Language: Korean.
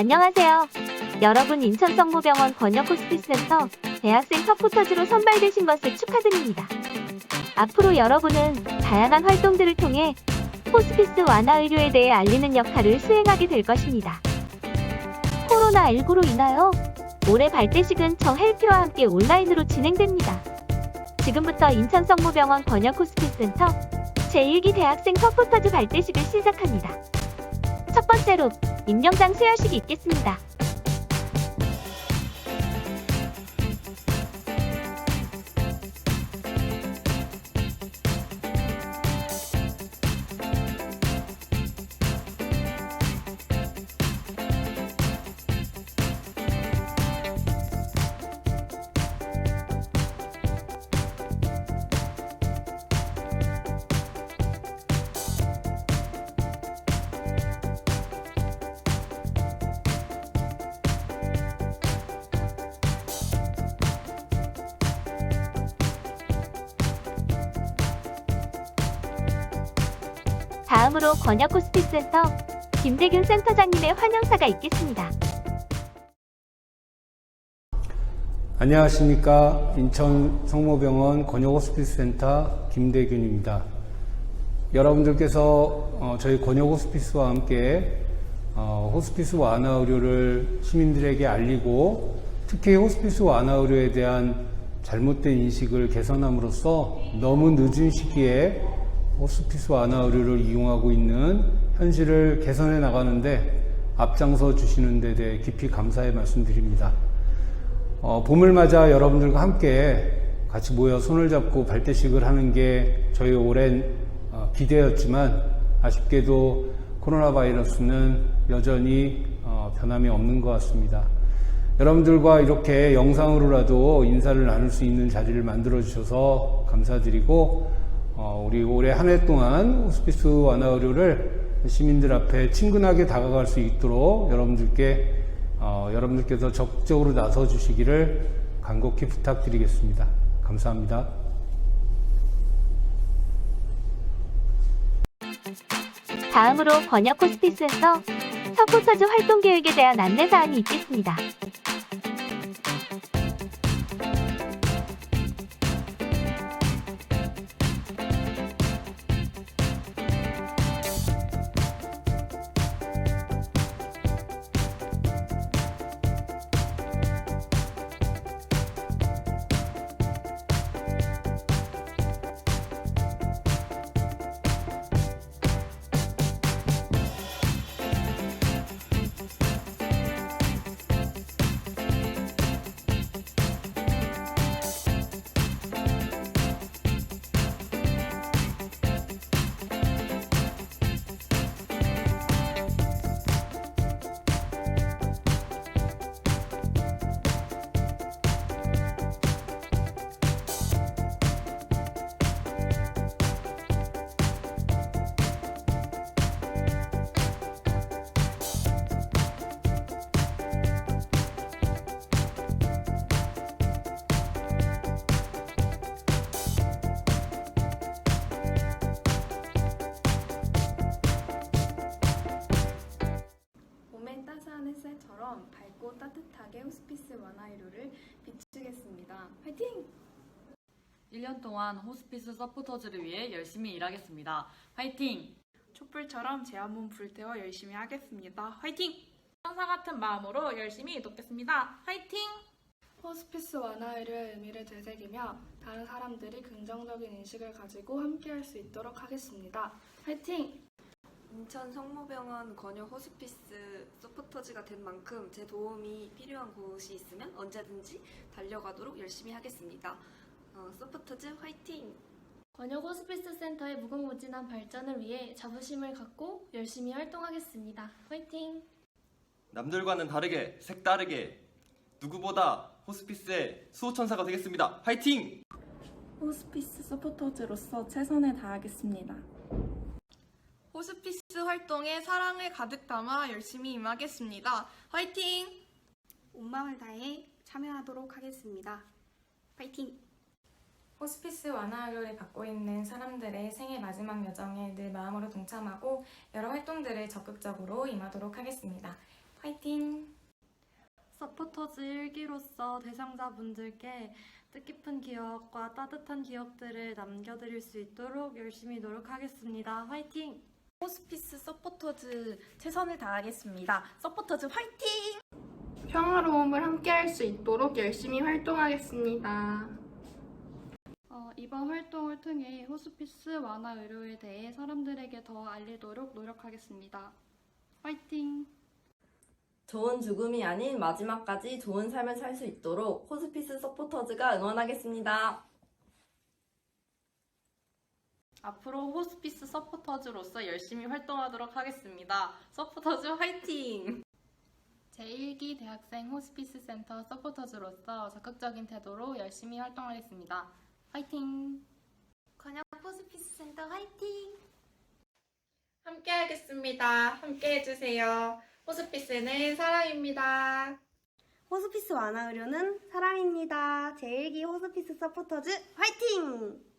안녕하세요. 여러분 인천 성모병원 번역 호스피스센터 대학생 서포터즈로 선발되신 것을 축하드립니다. 앞으로 여러분은 다양한 활동들을 통해 호스피스 완화 의료에 대해 알리는 역할을 수행하게 될 것입니다. 코로나19로 인하여 올해 발대식은 저 헬피와 함께 온라인으로 진행됩니다. 지금부터 인천 성모병원 번역 호스피스센터 제1기 대학생 서포터즈 발대식을 시작합니다. 첫 번째로 임명장 수여식이 있겠습니다. 다음으로 권역 호스피스센터 김대균 센터장님의 환영사가 있겠습니다. 안녕하십니까. 인천 성모병원 권역호스피스센터 김대균입니다. 여러분들께서 어, 저희 권역호스피스와 함께 어, 호스피스 완화 의료를 시민들에게 알리고 특히 호스피스 완화 의료에 대한 잘못된 인식을 개선함으로써 너무 늦은 시기에 호스피스 완화 의료를 이용하고 있는 현실을 개선해 나가는데 앞장서 주시는 데 대해 깊이 감사의 말씀드립니다. 어, 봄을 맞아 여러분들과 함께 같이 모여 손을 잡고 발대식을 하는 게 저희 오랜 어, 기대였지만 아쉽게도 코로나 바이러스는 여전히 어, 변함이 없는 것 같습니다. 여러분들과 이렇게 영상으로라도 인사를 나눌 수 있는 자리를 만들어 주셔서 감사드리고 어, 우리 올해 한 해 동안 호스피스 완화 의료를 시민들 앞에 친근하게 다가갈 수 있도록 여러분들께 어, 여러분들께서 적극적으로 나서 주시기를 간곡히 부탁드리겠습니다. 감사합니다. 다음으로 권역 호스피스센터 서포터즈 활동 계획에 대한 안내 사항이 있겠습니다. 밝고 따뜻하게 호스피스 완화의료를 비추겠습니다. 화이팅! 1년 동안 호스피스 서포터즈를 위해 열심히 일하겠습니다. 화이팅! 촛불처럼 제 한몸 불태워 열심히 하겠습니다. 화이팅! 천사 같은 마음으로 열심히 돕겠습니다. 화이팅! 호스피스 완화의료의 의미를 되새기며 다른 사람들이 긍정적인 인식을 가지고 함께할 수 있도록 하겠습니다. 화이팅! 인천 성모병원 권역 호스피스 서포터즈가 된 만큼 제 도움이 필요한 곳이 있으면 언제든지 달려가도록 열심히 하겠습니다. 어, 서포터즈 화이팅! 권역 호스피스 센터의 무궁무진한 발전을 위해 자부심을 갖고 열심히 활동하겠습니다. 화이팅! 남들과는 다르게 색다르게 누구보다 호스피스의 수호천사가 되겠습니다. 화이팅! 호스피스 서포터즈로서 최선을 다하겠습니다. 호스피스 활동에 사랑을 가득 담아 열심히 임하겠습니다. 화이팅! 온 마음을 다해 참여하도록 하겠습니다. 파이팅! 호스피스 완화 의료를 받고 있는 사람들의 생애 마지막 여정에 늘 마음으로 동참하고 여러 활동들을 적극적으로 임하도록 하겠습니다. 화이팅! 서포터즈 1기로서 대상자분들께 뜻깊은 기억과 따뜻한 기억들을 남겨드릴 수 있도록 열심히 노력하겠습니다. 화이팅! 호스피스 서포터즈 최선을 다하겠습니다. 서포터즈 화이팅! 평화로움을 함께할 수 있도록 열심히 활동하겠습니다. 어, 이번 활동을 통해 호스피스 완화 의료에 대해 사람들에게 더 알리도록 노력하겠습니다. 화이팅! 좋은 죽음이 아닌 마지막까지 좋은 삶을 살 수 있도록 호스피스 서포터즈가 응원하겠습니다. 앞으로 호스피스 서포터즈로서 열심히 활동하도록 하겠습니다. 서포터즈 화이팅! 제1기 대학생 호스피스 센터 서포터즈로서 적극적인 태도로 열심히 활동하겠습니다. 화이팅! 권역 호스피스 센터 화이팅! 함께 하겠습니다. 함께 해주세요. 호스피스는 사랑입니다. 호스피스 완화 의료는 사랑입니다. 제1기 호스피스 서포터즈 화이팅!